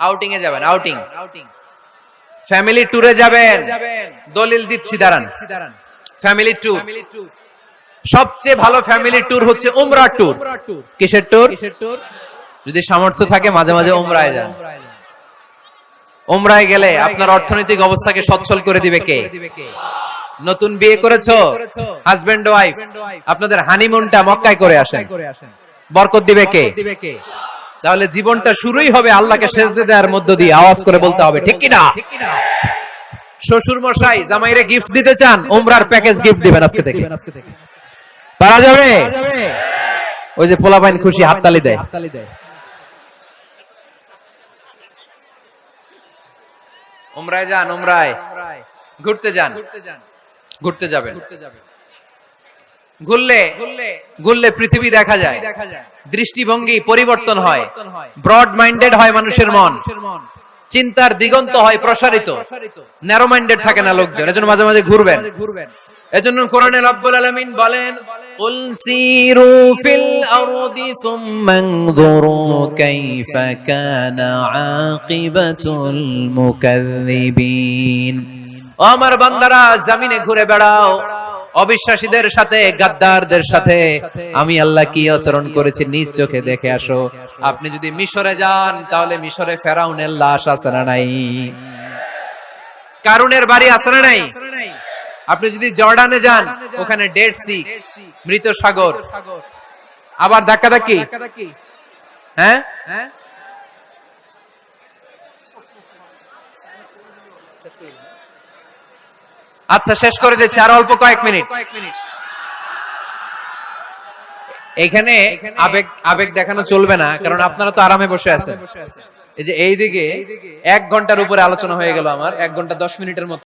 Outing এ যাবেন outing family ট্যুরে যাবেন। দলিল দিচ্ছি দাঁড়ান। ফ্যামিলি ট্যুর সবচেয়ে ভালো ফ্যামিলি ট্যুর হচ্ছে উমরা ট্যুর কিসের ট্যুর যদি সামর্থ্য থাকে মাঝে মাঝে উমরায় যান। উমরায় গেলে আপনার অর্থনৈতিক অবস্থাকে সচ্ছল করে দিবে কে? নতুন বিয়ে করেছ? হাজবেন্ড ওয়াইফ আপনাদের হানিমুনটা মক্কায় করে আসেন। বরকত দিবে কে? তাহলে জীবনটা শুরুই হবে আল্লাহকে সেজদে দেওয়ার মধ্য দিয়ে। আওয়াজ করে বলতে হবে, ঠিক কিনা? শ্বশুর মশাই জামাইরে গিফট দিতে চান, উমরার প্যাকেজ গিফট দিবেন আজকে থেকে। পারা যাবে? ওই যে পোলাপাইন খুশি হাততালি দেয়। উমরায় যান, উমরায়। ঘুরতে যান। ঘুরতে যাবেন। ঘুরলে ঘুরলে পৃথিবী দেখা যায় দৃষ্টিভঙ্গি পরিবর্তন হয় ব্রড মাইন্ডেড হয় মানুষের মন চিন্তার দিগন্ত হয় প্রসারিত ন্যারো মাইন্ডেড থাকে না লোকজন এজন্য মাঝে মাঝে ঘুরবেন এজন্য কোরআনে রব্বুল আলামিন বলেন قل سيروا في الأرض ثم انظروا كيف كان عاقبة المكذبين ও আমার বান্দারা জমিনে ঘুরে বেড়াও অবিশ্বাসীদের সাথে, গাদ্দারদের সাথে আমি আল্লাহ কি আচরণ করেছি নিজ চোখে দেখে আসো। আপনি যদি মিশরে যান, তাহলে মিশরে ফেরাউনের লাশ আছে না নাই? কারুনের বাড়ি আছে না নাই? আপনি যদি জর্ডানে যান, ওখানে ডেড সি, মৃত সাগর। আবার ধাক্কা ধাক্কি হ্যাঁ? আচ্ছা শেষ করে দিচ্ছি, আর অল্প কয়েক মিনিট। এখানে আবেগ আবেগ দেখানো চলবে না, কারণ আপনারা তো আরামে বসে আছেন। এই যে এইদিকে এক ঘণ্টার উপরে আলোচনা হয়ে গেল আমার, এক ঘণ্টা দশ মিনিটের মতো।